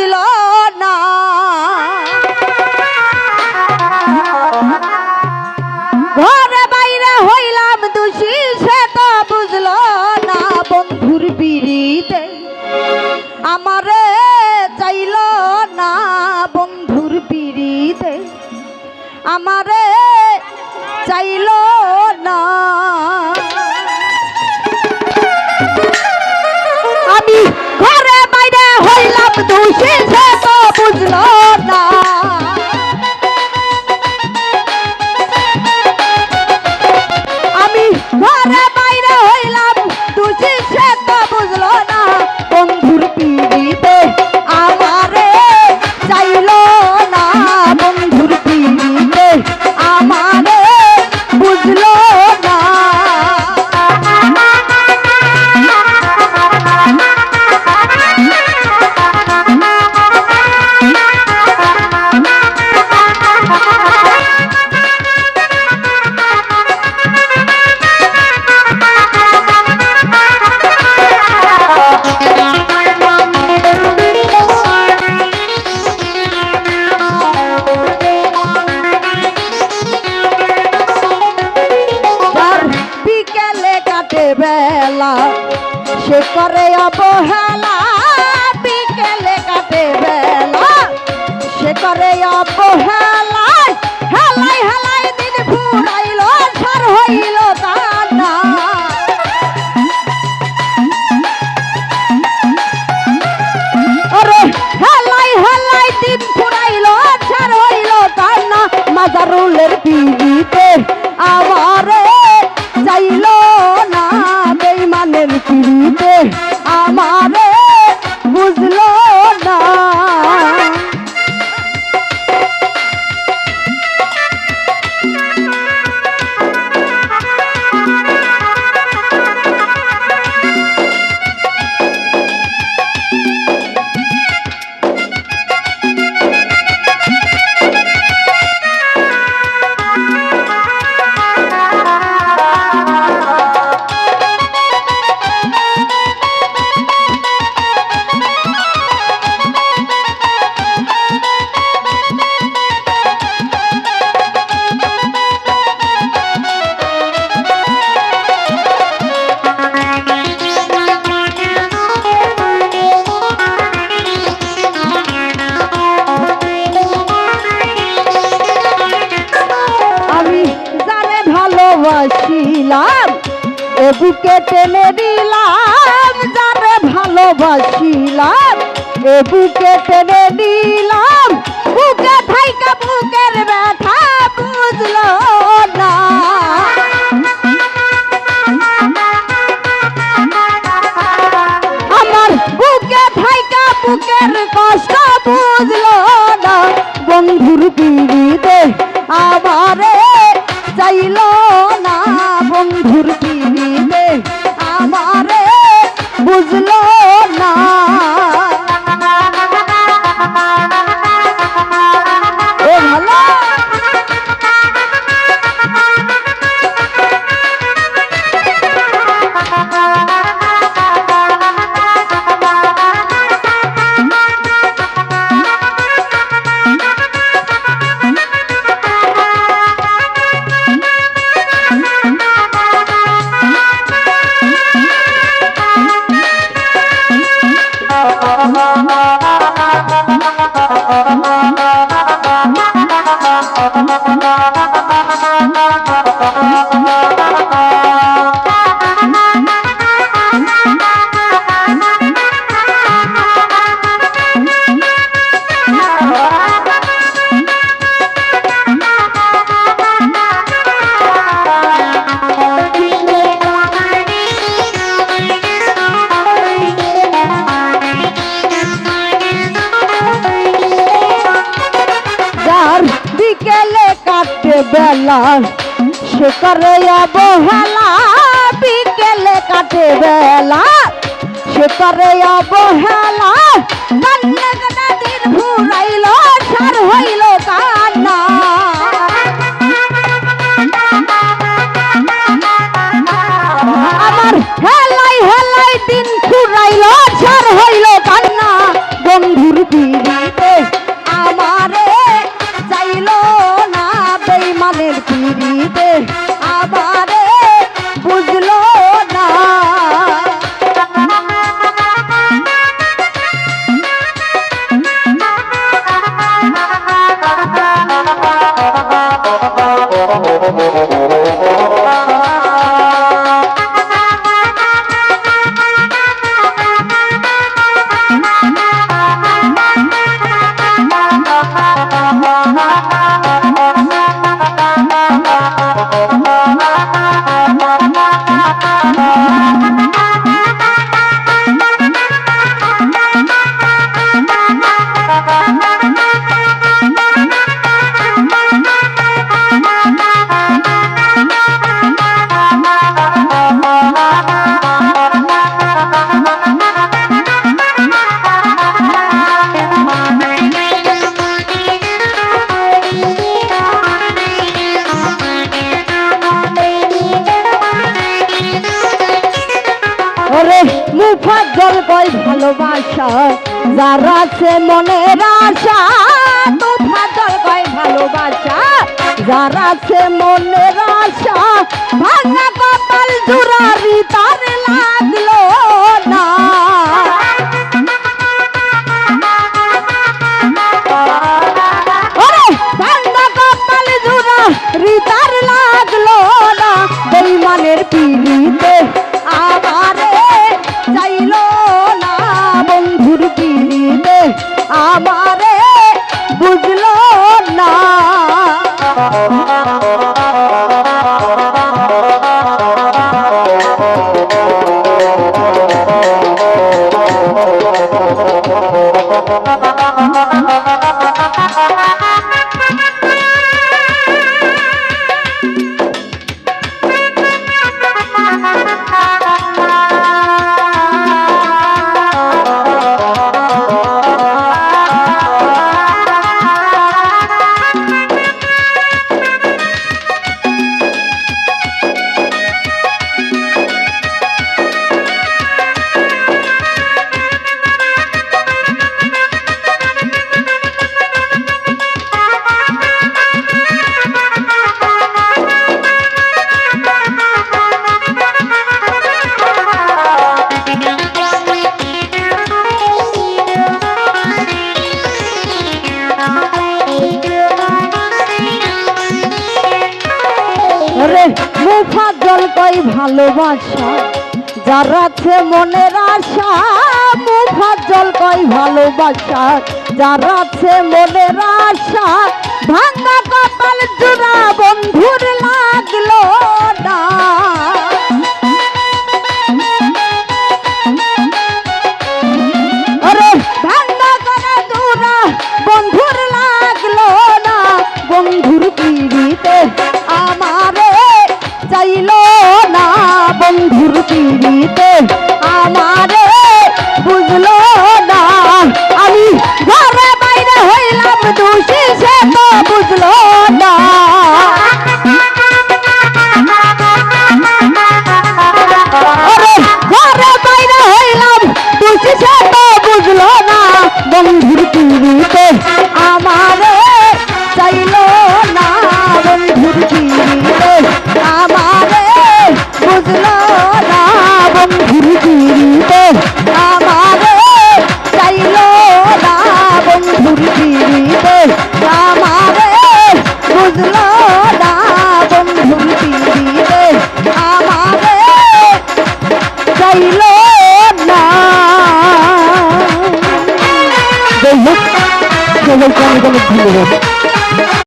বুঝলো না। ঘরে বাইরে হইলাম দোষী, সে তো বুঝলো না। বন্ধুর পিড়িতে আমারে চাইল না। বন্ধুর পিড়িতে আমারে চাইল দোষী সে বুঝলো। করে অবহেলা, বিকেলে কাটে বেলা। সে করে অবহেলা, হেলাই হেলাই দিন ফুরাইল সার হইল কান্না ওরে মাজারুলের পিড়িতে বুকে টেনে দিলাম, যারে ভালোবাসিলাম। এ টেনে দিলাম, বুকে থাইকা বুকের ব্যথা বুঝলো না। আমার বুকে থাইকা বুকের যার বেলা সে করে অবহেলা বিকেলে কাটে বেলা। সে করে অবহেলা ওই ভালোবাসা, যার আছে মনের আশা, তোমরা দল হয় ভালোবাসা। যার আছে মনের আশা, ভাঙা কপাল দূর ওরে জল কই ভালোবাসা, যার আছে মনের আশা জল কই ভালোবাসা, যার আছে মনের আশা, ভাঙা কপাল জোড়া বন্ধুর লাগল না।